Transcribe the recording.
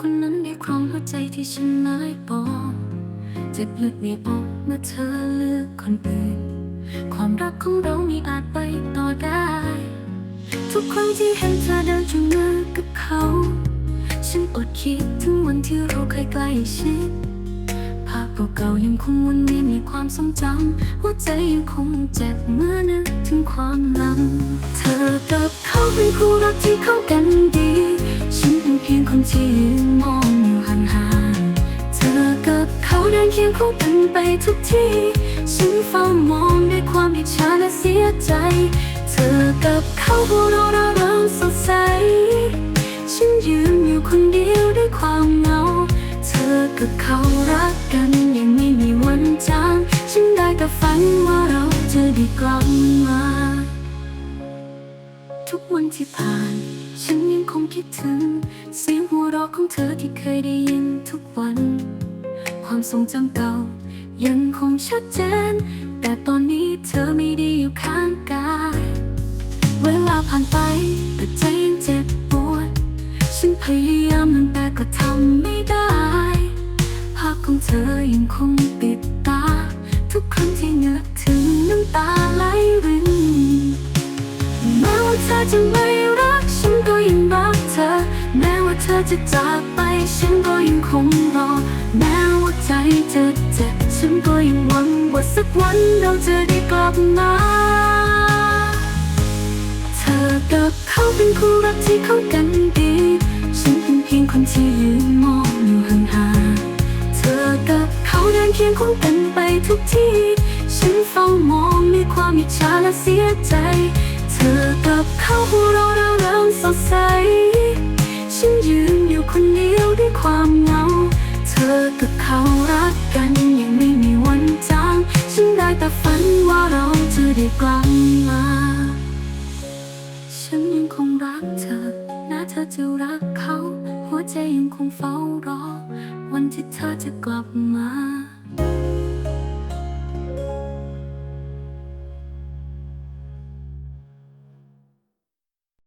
คนนั้นได้ครองหัวใจที่ฉันไม่บอกเจ็บลึกในอกเมื่อเธอเลือกคนอื่น ความรักของเราไม่อาจไปต่อได้ ทุกครั้งที่เห็นเธอเดินจูงมือกับเขา ฉันอดคิดถึงวันที่เราเคยใกล้ชิดภาพเก่าๆยังคงวนเวียนในความทรงจำหัวใจยังคงเจ็บเมื่อนึกถึงความหลัง เธอกับเขาเป็นคู่รักที่เข้ากันดี ฉันเป็นเพียงคนที่ยืนมองอยู่ห่างๆ เธอกับเขาเดินเคียงคู่กันไปทุกที่ฉันเฝ้ามองด้วยความอิจฉาและเสียใจ เธอกับเขาหัวเราะเริงสดใส ฉันยืนอยู่คนเดียวด้วยความเหงา เธอกับเขารักกันยังไม่มีวันจางฉันได้แต่ฝันว่าเราจะได้กลับมา ทุกวันที่ผ่าน ฉันยังคงคิดถึง เสียงหัวเราะของเธอที่เคยได้ยินทุกวัน ความทรงจำเก่า ยังคงชัดเจน แต่ตอนนี้เธอไม่ได้อยู่ข้างกาย เวลาผ่านไปแต่ใจยังเจ็บปวด ฉันพยายามลืมแต่ก็ทำไม่ได้ ภาพของเธอยังคงติดตา ทุกครั้งที่นึกถึงน้ำตาไหลรินแม้ว่าเธอจะไม่ เธอจะจากไปฉันก็ยังคงรอ แม้ว่าใจจะเจ็บฉันก็ยังหวังว่าสักวันเราจะได้กลับมา เธอกับเขาเป็นคู่รักที่เข้ากันดี ฉันเป็นเพียงคนที่ยืนมองอยู่ห่างๆ เธอกับเขาเดินเคียงคู่กันไปทุกที่ ฉันเฝ้ามองด้วยความอิจฉาและเสียใจ เธอกับเขาหัวเราะระเริงสดใส แต่ฝันว่าเราจะได้กลับมา ฉันยังคงรักเธอ นะเธอจะรักเขา หัวใจยังคงเฝ้ารอ วันที่เธอจะกลับมา